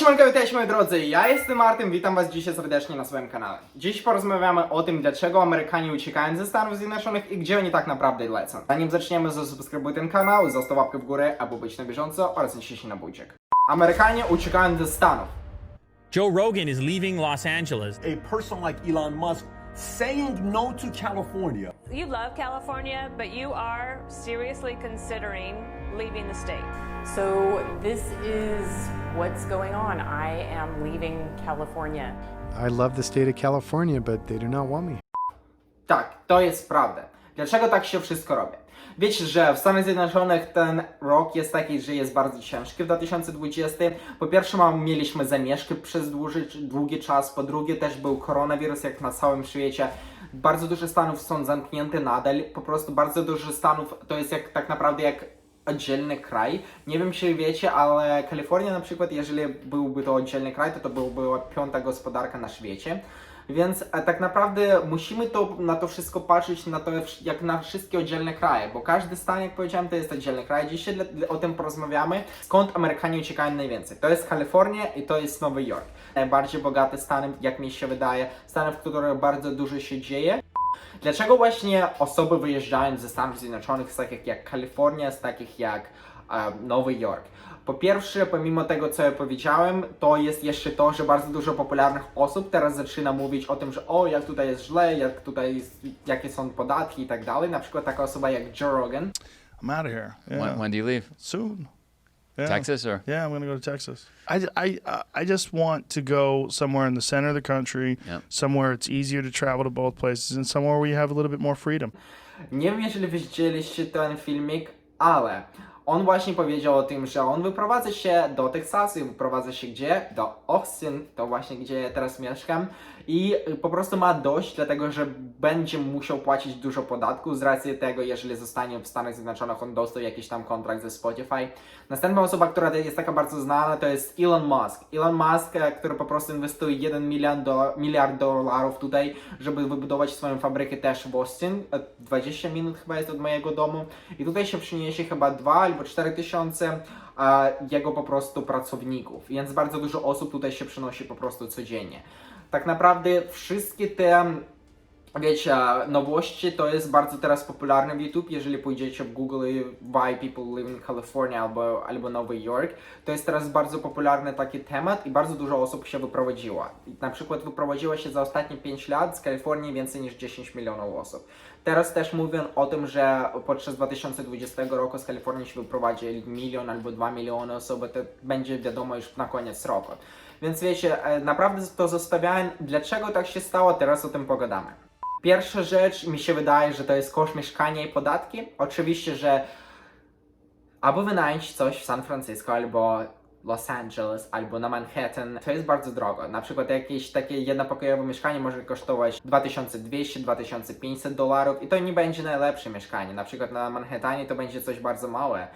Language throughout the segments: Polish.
Cześć, Manko, witajcie moi drodzy, ja jestem Martin, witam was dzisiaj serdecznie na swoim kanale. Dziś porozmawiamy o tym, dlaczego Amerykanie uciekają ze Stanów Zjednoczonych i gdzie oni tak naprawdę lecą. Zanim zaczniemy, zasubskrybuj ten kanał, zostaw łapkę w górę, aby być na bieżąco oraz nie się na buciek. Amerykanie uciekają ze Stanów. Joe Rogan is leaving Los Angeles. a person like Elon Musk saying no to California. You love California, but you are seriously considering leaving the state. So, this is what's going on. I am leaving California. I love the state of California, but they do not want me. Tak, to jest prawda. Dlaczego tak się wszystko robi? Wiecie, że w Stanach Zjednoczonych ten rok jest taki, że jest bardzo ciężki w 2020. Po pierwsze, mieliśmy zamieszki przez dłuży, długi czas, po drugie też był koronawirus jak na całym świecie. Bardzo dużo stanów są zamknięte nadal, po prostu bardzo dużo stanów to jest jak tak naprawdę jak oddzielny kraj. Nie wiem, czy wiecie, ale Kalifornia na przykład, jeżeli byłby to oddzielny kraj, to to byłby piąta gospodarka na świecie. Więc e, tak naprawdę musimy to, na to wszystko patrzeć na to jak na wszystkie oddzielne kraje, bo każdy stan, jak powiedziałem, to jest oddzielny kraj. Dzisiaj o tym porozmawiamy, skąd Amerykanie uciekają najwięcej. To jest Kalifornia i to jest Nowy Jork. Najbardziej bogate stany, jak mi się wydaje, stany, w których bardzo dużo się dzieje. Dlaczego właśnie osoby wyjeżdżają ze Stanów Zjednoczonych z takich jak Kalifornia, z takich jak e, Nowy Jork? Po pierwsze, pomimo tego, co ja powiedziałem, to jest jeszcze to, że bardzo dużo popularnych osób teraz zaczyna mówić o tym, że o, jak tutaj jest źle, jak tutaj jest, jakie są podatki i tak dalej. Na przykład taka osoba jak Joe Rogan. I'm out of here. Yeah. When, when do you leave? Soon. Yeah. Texas or? Yeah, I'm gonna go to Texas. I, I, I just want to go somewhere in the center of the country, Yep. somewhere it's easier to travel to both places, and somewhere where you have a little bit more freedom. Nie wiem, jeżeli widzieliście ten filmik, ale on właśnie powiedział o tym, że on wyprowadza się do Teksasu i wyprowadza się gdzie? Do Austin, to właśnie gdzie teraz mieszkam i po prostu ma dość, dlatego że będzie musiał płacić dużo podatku z racji tego, jeżeli zostanie w Stanach Zjednoczonych, on dostał jakiś tam kontrakt ze Spotify. Następna osoba, która jest taka bardzo znana, to jest Elon Musk. Elon Musk, e, który po prostu inwestuje 1 miliard, do, miliard dolarów tutaj, żeby wybudować swoją fabrykę też w Austin. E, 20 minut chyba jest od mojego domu. I tutaj się przyniesie chyba 2 albo 4 tysiące e, jego po prostu pracowników. Więc bardzo dużo osób tutaj się przynosi po prostu codziennie. Tak naprawdę wszystkie te Wiecie, nowości to jest bardzo teraz popularne w YouTube. Jeżeli pójdziecie w Google Why People Live in California albo, albo Nowy Jork, to jest teraz bardzo popularny taki temat i bardzo dużo osób się wyprowadziło. Na przykład wyprowadziło się za ostatnie 5 lat z Kalifornii więcej niż 10 milionów osób. Teraz też mówią o tym, że podczas 2020 roku z Kalifornii się wyprowadzi milion albo 2 miliony osób, to będzie wiadomo już na koniec roku. Więc wiecie, e, naprawdę to zostawiałem. Dlaczego tak się stało? Teraz o tym pogadamy. Pierwsza rzecz, mi się wydaje, że to jest koszt mieszkania i podatki. Oczywiście, że albo wynająć coś w San Francisco, albo Los Angeles, albo na Manhattan, to jest bardzo drogo. Na przykład jakieś takie jednopokojowe mieszkanie może kosztować 2200-2500 dolarów i to nie będzie najlepsze mieszkanie. Na przykład na Manhattanie to będzie coś bardzo małe.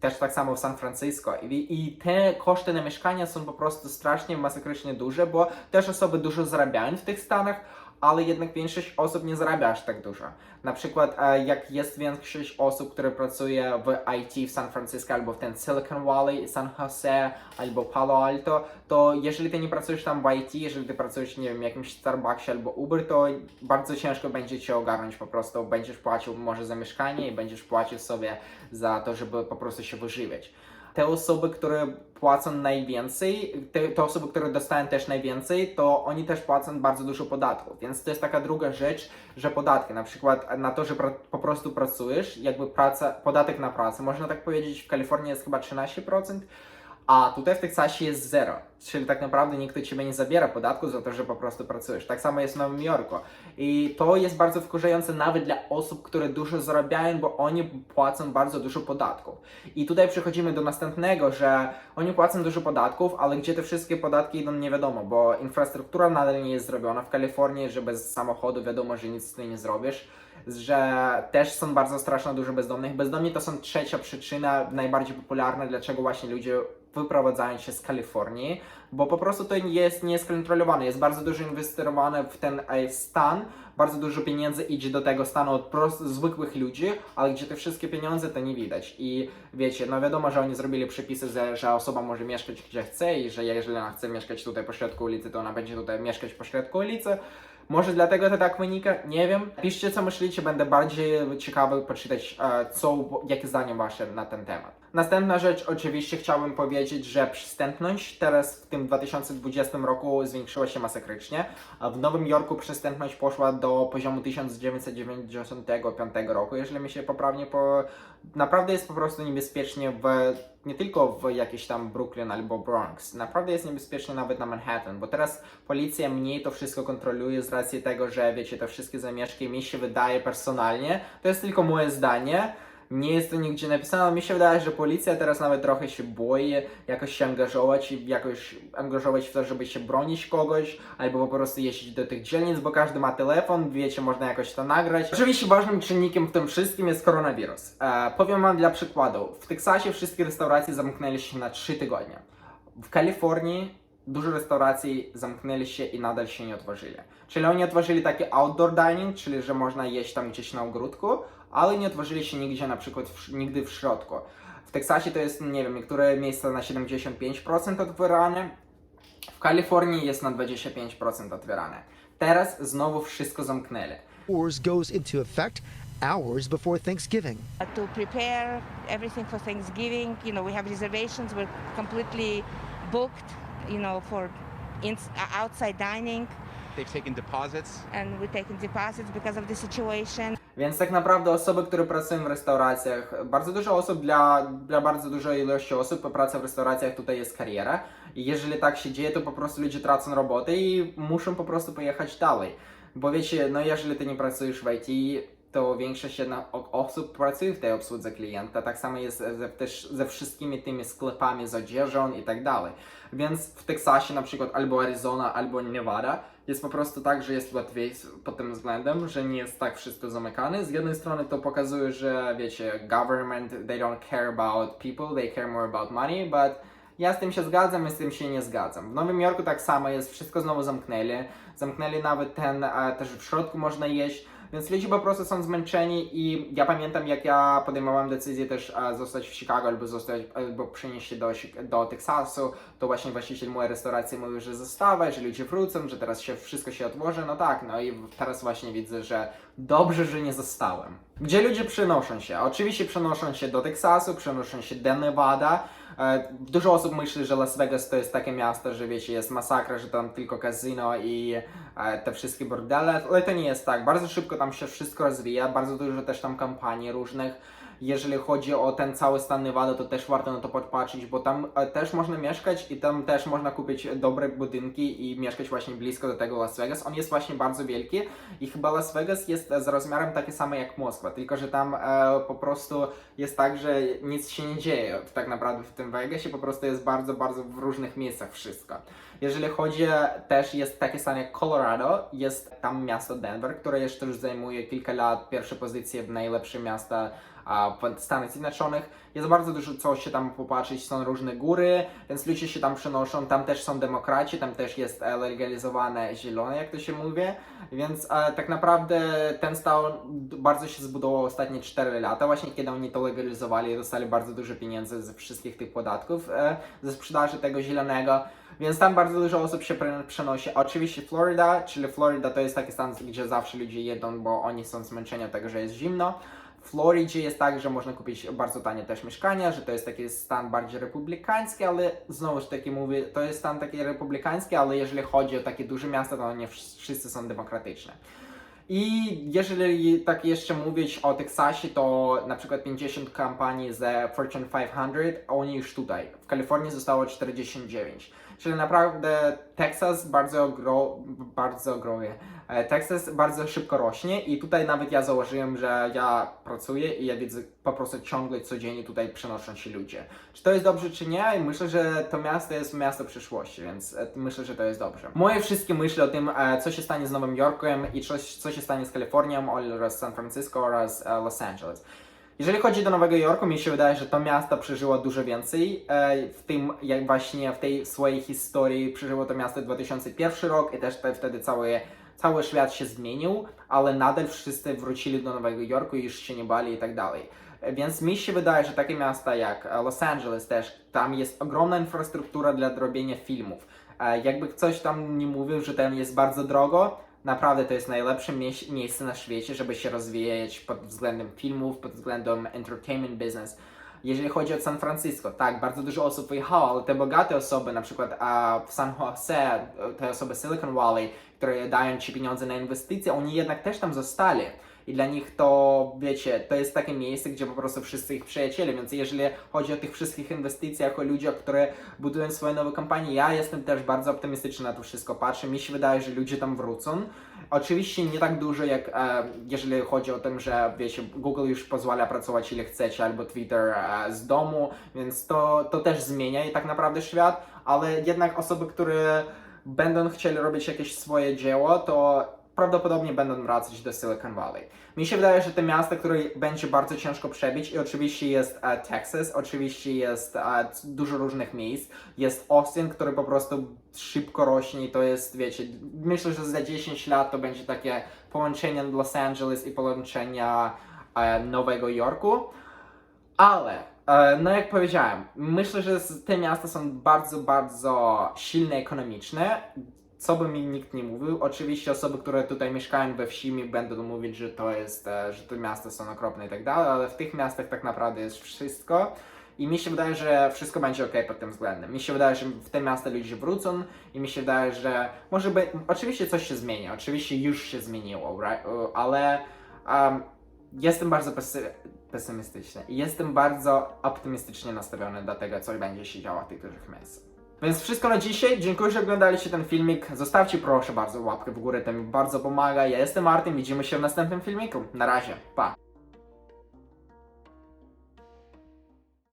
Też tak samo w San Francisco. I, I te koszty na mieszkania są po prostu strasznie, masakrycznie duże, bo też osoby dużo zarabiają w tych stanach, ale jednak większość osób nie zarabia aż tak dużo. Na przykład e, jak jest większość osób, które pracuje w IT w San Francisco albo w ten Silicon Valley, San Jose albo Palo Alto, to jeżeli ty nie pracujesz tam w IT, jeżeli ty pracujesz, nie wiem, w jakimś Starbucksie albo Uber, to bardzo ciężko będzie cię ogarnąć po prostu. Będziesz płacił może za mieszkanie i będziesz płacił sobie za to, żeby po prostu się wyżywiać te osoby, które płacą najwięcej, te, te osoby, które dostają też najwięcej, to oni też płacą bardzo dużo podatków. Więc to jest taka druga rzecz, że podatki, na przykład na to, że pra, po prostu pracujesz, jakby praca, podatek na pracę, można tak powiedzieć, w Kalifornii jest chyba 13%, a tutaj w Teksasie jest zero. Czyli tak naprawdę nikt ciebie nie zabiera podatku za to, że po prostu pracujesz. Tak samo jest w Nowym Jorku. I to jest bardzo wkurzające nawet dla osób, które dużo zarabiają, bo oni płacą bardzo dużo podatków. I tutaj przechodzimy do następnego, że oni płacą dużo podatków, ale gdzie te wszystkie podatki idą nie wiadomo, bo infrastruktura nadal nie jest zrobiona w Kalifornii, że bez samochodu wiadomo, że nic tym nie zrobisz że też są bardzo strasznie dużo bezdomnych. Bezdomni to są trzecia przyczyna, najbardziej popularna, dlaczego właśnie ludzie wyprowadzają się z Kalifornii, bo po prostu to jest, nie jest bardzo dużo inwestowane w ten e, stan, bardzo dużo pieniędzy idzie do tego stanu od prost, zwykłych ludzi, ale gdzie te wszystkie pieniądze to nie widać. I wiecie, no wiadomo, że oni zrobili przepisy, że, że osoba może mieszkać gdzie chce i że jeżeli ona chce mieszkać tutaj pośrodku ulicy, to ona będzie tutaj mieszkać pośrodku ulicy. Może dlatego to tak wynika? Nie wiem. Piszcie co myślicie, będę bardziej ciekawy poczytać, e, co, jakie zdanie wasze na ten temat. Następna rzecz, oczywiście chciałbym powiedzieć, że przestępność teraz w tym 2020 roku zwiększyła się masakrycznie. W Nowym Jorku przestępność poszła do poziomu 1995 roku, jeżeli mi się poprawnie po... Naprawdę jest po prostu niebezpiecznie w... nie tylko w jakiś tam Brooklyn albo Bronx. Naprawdę jest niebezpiecznie nawet na Manhattan, bo teraz policja mniej to wszystko kontroluje z racji tego, że wiecie, te wszystkie zamieszki mi się wydaje personalnie, to jest tylko moje zdanie, nie jest to nigdzie napisane, mi się wydaje, że policja teraz nawet trochę się boi jakoś się angażować i jakoś angażować w to, żeby się bronić kogoś, albo po prostu jeździć do tych dzielnic, bo każdy ma telefon, wiecie, można jakoś to nagrać. Oczywiście ważnym czynnikiem w tym wszystkim jest koronawirus. E, powiem wam dla przykładu, w Teksasie wszystkie restauracje zamknęli się na 3 tygodnie. W Kalifornii dużo restauracji zamknęli się i nadal się nie otworzyli. Czyli oni otworzyli taki outdoor dining, czyli że można jeść tam gdzieś na ogródku, ale nie otworzyli się nigdzie na przykład w, nigdy w środku. W Teksasie to jest, nie wiem, niektóre miejsca na 75% otwierane, w Kalifornii jest na 25% otwierane. Teraz znowu wszystko zamknęli. Wars goes into effect hours before Thanksgiving. to prepare everything for Thanksgiving. You know, we have reservations. We're completely booked. You know, for in, outside dining, They've taken deposits. and we're taking deposits because of the situation. Więc tak naprawdę osoby, które pracują w restauracjach, bardzo dużo osób, dla, dla bardzo dużej ilości osób praca w restauracjach tutaj jest kariera. I jeżeli tak się dzieje, to po prostu ludzie tracą robotę i muszą po prostu pojechać dalej. Bo wiecie, no jeżeli ty nie pracujesz w IT, to większość jednak osób pracuje w tej obsłudze klienta. Tak samo jest ze, też ze wszystkimi tymi sklepami z odzieżą i tak dalej. Więc w Teksasie na przykład albo Arizona, albo Nevada jest po prostu tak, że jest łatwiej pod tym względem, że nie jest tak wszystko zamykane. Z jednej strony to pokazuje, że wiecie, government, they don't care about people, they care more about money, but ja z tym się zgadzam, ja z tym się nie zgadzam. W Nowym Jorku tak samo jest, wszystko znowu zamknęli. Zamknęli nawet ten, e, też w środku można jeść, więc ludzie po prostu są zmęczeni i ja pamiętam jak ja podejmowałem decyzję też e, zostać w Chicago albo zostać, albo przenieść się do, do Teksasu, to właśnie właściciel mojej restauracji mówił, że zostawaj, że ludzie wrócą, że teraz się wszystko się odłoży, no tak, no i teraz właśnie widzę, że dobrze, że nie zostałem. Gdzie ludzie przenoszą się? Oczywiście przenoszą się do Teksasu, przenoszą się do Nevada, E, Dużo osób myśli, że Las Vegas to jest takie miasto, że wiecie, jest masakra, że tam tylko kasyno i e, te wszystkie bordele, ale to nie jest tak. Bardzo szybko tam się wszystko rozwija, bardzo dużo też tam kampanii różnych. Jeżeli chodzi o ten cały stan Nevada, to też warto na to podpatrzeć, bo tam e, też można mieszkać i tam też można kupić dobre budynki i mieszkać właśnie blisko do tego Las Vegas. On jest właśnie bardzo wielki i chyba Las Vegas jest e, z rozmiarem takie same jak Moskwa, tylko że tam e, po prostu jest tak, że nic się nie dzieje tak naprawdę w tym Vegasie, po prostu jest bardzo, bardzo w różnych miejscach wszystko. Jeżeli chodzi, też jest takie same jak Colorado, jest tam miasto Denver, które jeszcze już zajmuje kilka lat pierwsze pozycje w najlepsze miasta w Stanach Zjednoczonych. Jest bardzo dużo co się tam popatrzeć, są różne góry, więc ludzie się tam przenoszą, tam też są demokraci, tam też jest e, legalizowane zielone, jak to się mówi, więc e, tak naprawdę ten stan bardzo się zbudował ostatnie 4 lata, właśnie kiedy oni to legalizowali, dostali bardzo dużo pieniędzy ze wszystkich tych podatków, e, ze sprzedaży tego zielonego, więc tam bardzo dużo osób się przenosi. Oczywiście Florida, czyli Florida to jest taki stan, gdzie zawsze ludzie jedą, bo oni są zmęczeni tego, że jest zimno. W Florydzie jest tak, że można kupić bardzo tanie też mieszkania, że to jest taki stan bardziej republikański, ale znowu taки mówię, to jest stan taki republikański, ale jeżeli chodzi o takie duże miasta, to nie wsz- wszyscy są demokratyczne. I jeżeli tak jeszcze mówić o Teksasie, to na przykład 50 kampanii ze Fortune 500, a oni już tutaj. W Kalifornii zostało 49. Czyli naprawdę Teksas bardzo gro, bardzo groje. E, Teksas bardzo szybko rośnie i tutaj nawet ja założyłem, że ja pracuję i ja widzę po prostu ciągle codziennie tutaj przenoszą się ludzie. Czy to jest dobrze, czy nie? Myślę, że to miasto jest miasto przyszłości, więc e, myślę, że to jest dobrze. Moje wszystkie myśli o tym, e, co się stanie z Nowym Jorkiem i co, co się stanie z Kalifornią oraz San Francisco oraz Los Angeles. Jeżeli chodzi do Nowego Jorku, mi się wydaje, że to miasto przeżyło dużo więcej e, w tym, jak właśnie w tej swojej historii przeżyło to miasto 2001 rok i też te, wtedy cały, cały świat się zmienił, ale nadal wszyscy wrócili do Nowego Jorku i już się nie bali i tak dalej. E, Więc mi się wydaje, że takie miasta jak e, Los Angeles też, tam jest ogromna infrastruktura dla robienia filmów. Jakby ktoś tam nie mówił, że tam jest bardzo drogo, naprawdę to jest najlepsze mie- miejsce na świecie, żeby się rozwijać pod względem filmów, pod względem entertainment business. Jeżeli chodzi o San Francisco, tak, bardzo dużo osób wyjechało, ale te bogate osoby, na przykład a, w San Jose, te osoby Silicon Valley, które dają ci pieniądze na inwestycje, oni jednak też tam zostali. I dla nich to, wiecie, to jest takie miejsce, gdzie po prostu wszyscy ich przyjaciele, więc jeżeli chodzi o tych wszystkich inwestycjach, o ludziach, które budują swoje nowe kompanie, ja jestem też bardzo optymistyczny na to wszystko, patrzę, mi się wydaje, że ludzie tam wrócą. Oczywiście nie tak dużo, jak e, jeżeli chodzi o tym, że wiecie, Google już pozwala pracować ile chcecie, albo Twitter e, z domu, więc to, to też zmienia i tak naprawdę świat, ale jednak osoby, które będą chcieli robić jakieś swoje dzieło, to prawdopodobnie będą wracać do Silicon Valley. Mi się wydaje, że to miasto, które będzie bardzo ciężko przebić i oczywiście jest e, Texas, oczywiście jest e, dużo różnych miejsc, jest Austin, który po prostu szybko rośnie i to jest, wiecie, myślę, że za 10 lat to będzie takie połączenie Los Angeles i połączenia e, Nowego Jorku, ale e, no jak powiedziałem, myślę, że te miasta są bardzo, bardzo silne ekonomiczne. Co by mi nikt nie mówił. Oczywiście osoby, które tutaj mieszkają we wsi mi będą mówić, że to jest, e, że te miasta są okropne i tak dalej, ale w tych miastach tak naprawdę jest wszystko. I mi się wydaje, że wszystko będzie ok pod tym względem. Mi się wydaje, że w te miasta ludzie wrócą i mi się wydaje, że może by, oczywiście coś się zmieni, oczywiście już się zmieniło, right? Ale um, jestem bardzo pesy, pesymistyczny i jestem bardzo optymistycznie nastawiony do tego, co będzie się działo w tych dużych miastach. Więc wszystko na dzisiaj. Dziękuję, że oglądaliście ten filmik. Zostawcie proszę bardzo łapkę w górę, to mi bardzo pomaga. Ja jestem Martin, widzimy się w następnym filmiku. Na razie, pa!